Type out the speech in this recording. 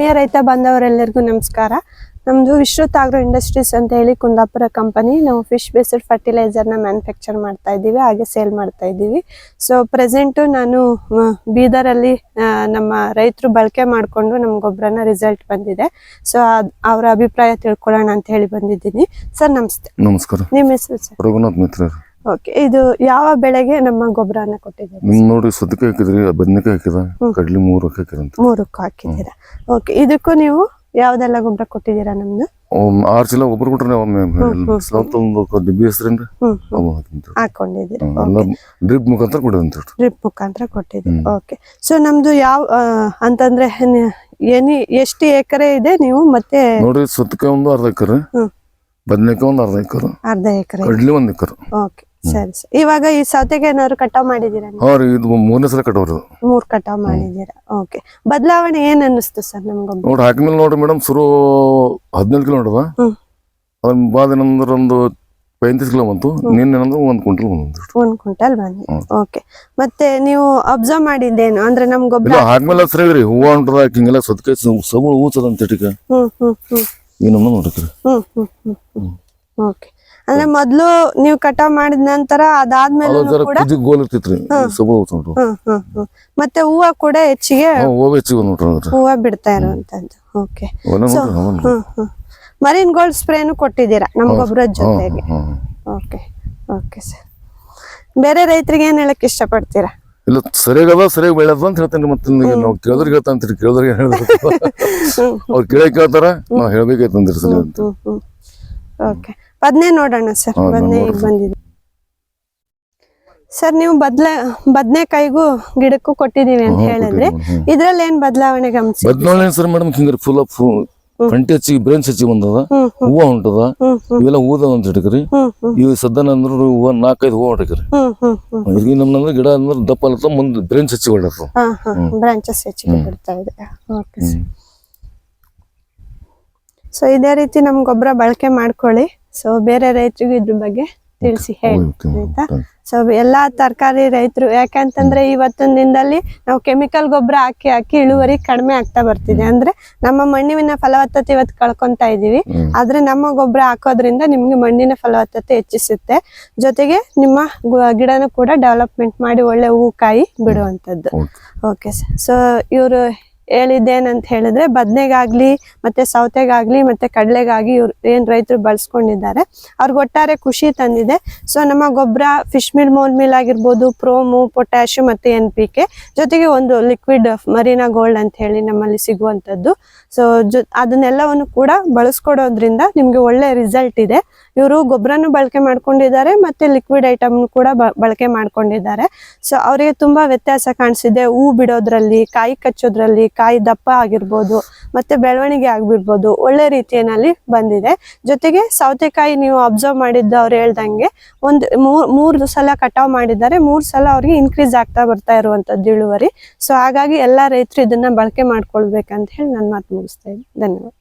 ಆತ್ಮೀಯ ರೈತ ಬಾಂಧವರೆಲ್ಲರಿಗೂ ನಮಸ್ಕಾರ. ನಮ್ದು ವಿಶ್ರುತ್ ಆಗ್ರೋ ಇಂಡಸ್ಟ್ರೀಸ್ ಅಂತ ಹೇಳಿ ಕುಂದಾಪುರ ಕಂಪನಿ ನಾವು ಫಿಶ್ ಬೇಸ್ಡ್ ಫರ್ಟಿಲೈಸರ್ನ ಮ್ಯಾನುಫ್ಯಾಕ್ಚರ್ ಮಾಡ್ತಾ ಇದ್ದೀವಿ ಹಾಗೆ ಸೇಲ್ ಮಾಡ್ತಾ ಇದ್ದೀವಿ. ಸೊ ಪ್ರೆಸೆಂಟು ನಾನು ಬೀದರ್ ಬೀದರಲ್ಲಿ ನಮ್ಮ ರೈತರು ಬಳಕೆ ಮಾಡಿಕೊಂಡು ನಮ್ಮ ಗೊಬ್ಬರನ ರಿಸಲ್ಟ್ ಬಂದಿದೆ. ಸೊ ಅವರ ಅಭಿಪ್ರಾಯ ತಿಳ್ಕೊಳ್ಳೋಣ ಅಂತ ಹೇಳಿ ಬಂದಿದ್ದೀನಿ. ಸರ್ ನಮಸ್ತೆ. ನಮಸ್ಕಾರ. ನಿಮ್ಮ ಹೆಸರು ಸರ್? ರಘುನಾಥ್ ಮಿತ್ರ ಓಕೆ ಇದು ಯಾವ ಬೆಳೆಗೆ ನಮ್ಮ ಗೊಬ್ಬರನ ಕೊಟ್ಟಿದ್ದೀರಿ? ನಿಮ್ ನೋಡಿ ಸದ್ಯಕ್ಕೆ ಹಾಕಿದ್ರಿ ಬದ್ನೆಕಾಯಿ ಹಾಕಿದ ಕಡ್ಲಿ ಮೂರು ಹಾಕಿರಂತ ಮೂರಕ್ಕೂ ಹಾಕಿದ್ದೀರಾ? ಓಕೆ ಇದಕ್ಕೂ ನೀವು ಯಾವ್ದೆಲ್ಲ ಗೊಬ್ಬರ ಕೊಟ್ಟಿದ್ದೀರಾ ನಮ್ದು? ಆರ್ ಚೀಲ ಒಬ್ರು ಕೊಟ್ರೆ ಒಮ್ಮೆ. ಅವು ಹಾಕಿಂತ ಹಾಕೊಂಡಿದ್ದೀರಾ? ಡ್ರಿಪ್ ಮುಖಾಂತರ ಕೊಡಿದಂತ ಡ್ರಿಪ್ ಮುಖಾಂತರ ಕೊಟ್ಟಿದ್ದೀರಿ? ಓಕೆ ಸೊ ನಮ್ದು ಯಾವ ಅಂತಂದ್ರೆ ಏನಿ ಎಷ್ಟು ಎಕರೆ ಇದೆ ನೀವು ಮತ್ತೆ? ನೋಡಿ ಸದ್ಯಕ್ಕೆ ಒಂದು ಅರ್ಧ ಎಕರೆ ಬದನೆಕಾಯಿ ಒಂದು ಅರ್ಧ ಎಕರೆ ಅರ್ಧ ಎಕರೆ. ಕಡ್ಲಿ ಒಂದ್ ಎಕರೆ. ಓಕೆ ಸರಿ ಸರಿ ಇವಾಗ ಈ ಸೌತೆಗೆ ಏನಾದ್ರು ಕಟಾವ್ ಮಾಡಿದೀರಾ ಅವ್ರು ಇದು ಮೂರನೇ ಸಲ ಕಟೋರು ಅದು ಮೂರ್ ಕಟಾವ್ ಮಾಡಿದ್ದೀರಾ? ಓಕೆ ಬದಲಾವಣೆ ಏನ್ ಅನ್ನಿಸ್ತು ಸರ್ ನಮ್ಗೊಬ್ಬ ನೋಡಿ ಹಾಕಿದ್ಮೇಲೆ ನೋಡ್ರಿ ಮೇಡಮ್ ಸುರು ಹದಿನೈದು ಕಿಲೋ ನೋಡದ ಹ್ಮ್. ಅದ್ರ ಬಾದ ಏನಂದ್ರೆ ಒಂದು ಪೈಂತೀಸ್ ಕಿಲೋ ಬಂತು. ನಿನ್ನೆ ಏನಂದ್ರೆ ಒಂದು ಕ್ವಿಂಟಲ್ ಬಂದು ಒಂದ್ ಕ್ವಿಂಟಲ್ ಬಂದಿದೆ ಓಕೆ ಮತ್ತೆ ನೀವು ಅಬ್ಸರ್ವ್ ಮಾಡಿದ್ದೇನು? ಅಂದ್ರೆ ನಮ್ ಗೊಬ್ಬರ ಇಲ್ಲ ಹಾಕ್ಮೇಲೆ ರೀ ಹೂವ ಹೊಂಟದ ಹಿಂಗೆಲ್ಲ ಸದ್ಕೆ ಸಗು ಹೂಚದ ಅಂತ ಇಟ್ಟಿಕ ಹ್ಮ್ ಹ್ಮ್ ಹ್ಮ್. ಈ ನಮ್ಮನ್ನ ನೋಡ್ರಿ ಹ್ಮ್ ಹ್ಮ್ ಹ್ಮ್ ಹ್ಮ್. ಓಕೆ ಅಂದ್ರೆ ಮೊದ್ಲು ನೀವು ಕಟಾವ್ ಮಾಡಿದ ನಂತರ ಅದಾದ್ಮೇಲೆ ಗೋಲ್ ಇರ್ತಿತ್ರಿ ಮತ್ತೆ ಹೂವ ಕೂಡ ಹೆಚ್ಚಿಗೆ ಹೂವ ಬಿಡ್ತಾ ಇರುವಂತದ್ದು. ಓಕೆ ಮರೀನ್ ಗೋಲ್ಡ್ ಸ್ಪ್ರೇನು ಕೊಟ್ಟಿದ್ದೀರಾ? ನಮ್ ಗೊಬ್ಬರದ ಜೊತೆಗೆ. ಓಕೆ ಓಕೆ ಸರ್ ಬೇರೆ ರೈತರಿಗೆ ಏನ್ ಹೇಳಕ್ ಇಷ್ಟಪಡ್ತೀರಾ? ಇಲ್ಲ ಸರಿಯಾಗದ ಸರಿಯಾಗಿ ಬೆಳೆದ ಅಂತ ಹೇಳ್ತೇನೆ ಮತ್ತೆ ನಾವು ಕೇಳಿದ್ರೆ ಹೇಳ್ತಾ ಅಂತೀರಿ ಕೇಳಿದ್ರೆ ಹೇಳಿದ್ರೆ ಅವ್ರು ಕೇಳಿ ಕೇಳ್ತಾರ ನಾವು ಹೇಳ್ಬೇಕಾಯ್ತು ಅಂದಿರಿ ಸಲ ಅಂತ. ಓಕೆ ಬದ್ನೆ ನೋಡೋಣ ಸರ್. ಬದನೆ ಬದ್ನೆ ಈಗ ಬಂದಿದೆ. ಸರ್ ನೀವು ಬದ್ಲ ಬದ್ನೆಕಾಯಿಗೂ ಗಿಡಕ್ಕೂ ಕೊಟ್ಟಿದೀವಿ ಅಂತ ಹೇಳಿದ್ರೆ ಇದ್ರಲ್ಲಿ ಏನ್ ಬದಲಾವಣೆ ಗಮನಿಸಿ? ಬದಲಾವಣೆ ಸರ್ ಮೇಡಮ್? ಹಿಂಗ್ರಿ ಫುಲ್ ಅಪ್ ಕಂಟಿ ಹಚ್ಚಿ ಬ್ರೇನ್ಸ್ ಹಚ್ಚಿ ಬಂದದ. ಹ್ಮ್ ಹೂವ ಹ್ಮ್ ಹ್ಮ್. ಇವೆಲ್ಲ ಹೂದ ಅಂತ ಹಿಡ್ಕ್ರಿ ಹ್ಮ್ ಹ್ಮ್. ಇವ್ ಸದ್ದನ ಅಂದ್ರ ಹೂವ ನಾಲ್ಕೈದು ಹೂವ ಹೊಡಕ್ರಿ ಹ್ಮ್ ಹ್ಮ್ ಹ್ಮ್. ಗಿಡ ಅಂದ್ರೆ ದಪ್ಪ ಅಲ್ಲತ್ತ ಮುಂದೆ ಬ್ರೇನ್ಸ್ ಹಚ್ಚಿ ಹೊಡತ್ತ ಹಾ ಹಾ. ಬ್ರಾಂಚಸ್ ಹೆಚ್ಚಿಗೆ ಬಿಡ್ತಾ ಇದೆ. ಓಕೆ ಸೊ ಇದೇ ರೀತಿ ನಮ್ ಗೊಬ್ಬರ ಬಳಕೆ ಮಾಡ್ಕೊಳ್ಳಿ. ಸೊ ಬೇರೆ ರೈತರಿಗೂ ಇದ್ರ ಬಗ್ಗೆ ತಿಳಿಸಿ ಹೇಳಿ ಆಯ್ತಾ? ಸೊ ಎಲ್ಲಾ ತರಕಾರಿ ರೈತರು ಯಾಕಂತಂದ್ರೆ ಇವತ್ತಿನ ದಿನದಲ್ಲಿ ನಾವು ಕೆಮಿಕಲ್ ಗೊಬ್ಬರ ಹಾಕಿ ಹಾಕಿ ಇಳುವರಿ ಕಡಿಮೆ ಆಗ್ತಾ ಬರ್ತಿದೆ. ಅಂದ್ರೆ ನಮ್ಮ ಮಣ್ಣಿನ ಫಲವತ್ತತೆ ಇವತ್ತು ಕಳ್ಕೊಂತಾ ಇದೀವಿ. ಆದ್ರೆ ನಮ್ಮ ಗೊಬ್ಬರ ಹಾಕೋದ್ರಿಂದ ನಿಮ್ಗೆ ಮಣ್ಣಿನ ಫಲವತ್ತತೆ ಹೆಚ್ಚಿಸುತ್ತೆ. ಜೊತೆಗೆ ನಿಮ್ಮ ಗಿಡನೂ ಗಿಡನ ಕೂಡ ಡೆವಲಪ್ಮೆಂಟ್ ಮಾಡಿ ಒಳ್ಳೆ ಹೂ ಕಾಯಿ ಬಿಡುವಂತದ್ದು ಓಕೆ ಸರ್ ಸೊ ಇವರು ಹೇಳಿದ್ದೇನಂತ ಹೇಳಿದ್ರೆ ಬದನೆಗಾಗ್ಲಿ, ಮತ್ತೆ ಸೌತೆಗಾಗ್ಲಿ, ಮತ್ತೆ ಕಡಲೆಗಾಗಿ ಇವ್ರು ಏನ್ ರೈತರು ಬಳಸ್ಕೊಂಡಿದ್ದಾರೆ. ಅವ್ರಿಗೆ ಒಟ್ಟಾರೆ ಖುಷಿ ತಂದಿದೆ. ಸೊ ನಮ್ಮ ಗೊಬ್ಬರ ಫಿಶ್ ಮಿಲ್ ಮೋಲ್ ಮಿಲ್ ಆಗಿರ್ಬೋದು ಪ್ರೋಮು ಪೊಟ್ಯಾಶು ಮತ್ತೆ ಎನ್ ಪಿ ಕೆ ಜೊತೆಗೆ ಒಂದು ಲಿಕ್ವಿಡ್ ಮರೀನಾ ಗೋಲ್ಡ್ ಅಂತ ಹೇಳಿ ನಮ್ಮಲ್ಲಿ ಸಿಗುವಂತದ್ದು ಸೊ ಜೊ, ಅದನ್ನೆಲ್ಲವನ್ನು ಕೂಡ ಬಳಸ್ಕೊಡೋದ್ರಿಂದ ನಿಮ್ಗೆ ಒಳ್ಳೆ ರಿಸಲ್ಟ್ ಇದೆ. ಇವರು ಗೊಬ್ಬರನು ಬಳಕೆ ಮಾಡ್ಕೊಂಡಿದ್ದಾರೆ, ಮತ್ತೆ ಲಿಕ್ವಿಡ್ ಐಟಮ್ ಕೂಡ ಬಳಕೆ ಮಾಡ್ಕೊಂಡಿದ್ದಾರೆ. ಸೊ ಅವರಿಗೆ ತುಂಬಾ ವ್ಯತ್ಯಾಸ ಕಾಣಿಸಿದೆ. ಹೂ ಬಿಡೋದ್ರಲ್ಲಿ, ಕಾಯಿ ಕಚ್ಚೋದ್ರಲ್ಲಿ ಕಾಯಿ ದಪ್ಪ ಆಗಿರ್ಬೋದು ಮತ್ತೆ ಬೆಳವಣಿಗೆ ಆಗಿರ್ಬೋದು ಒಳ್ಳೆ ರೀತಿಯಲ್ಲಿ ಬಂದಿದೆ. ಜೊತೆಗೆ ಸೌತೆಕಾಯಿ ನೀವು ಅಬ್ಸರ್ವ್ ಮಾಡಿದ್ದು ಅವ್ರು ಹೇಳ್ದಂಗೆ ಒಂದು ಮೂರ್ ಸಲ ಕಟಾವ್ ಮಾಡಿದ್ದಾರೆ, ಮೂರ್ ಸಲ ಅವ್ರಿಗೆ ಇನ್ಕ್ರೀಸ್ ಆಗ್ತಾ ಬರ್ತಾ ಇರುವಂತದ್ದು ಇಳುವರಿ. ಸೊ ಹಾಗಾಗಿ ಎಲ್ಲಾ ರೈತರು ಇದನ್ನ ಬಳಕೆ ಮಾಡ್ಕೊಳ್ಬೇಕಂತ ಹೇಳಿ ನಾನು ಮಾತು ಮುಗಿಸ್ತಾ ಇದ್ದೀನಿ. ಧನ್ಯವಾದ.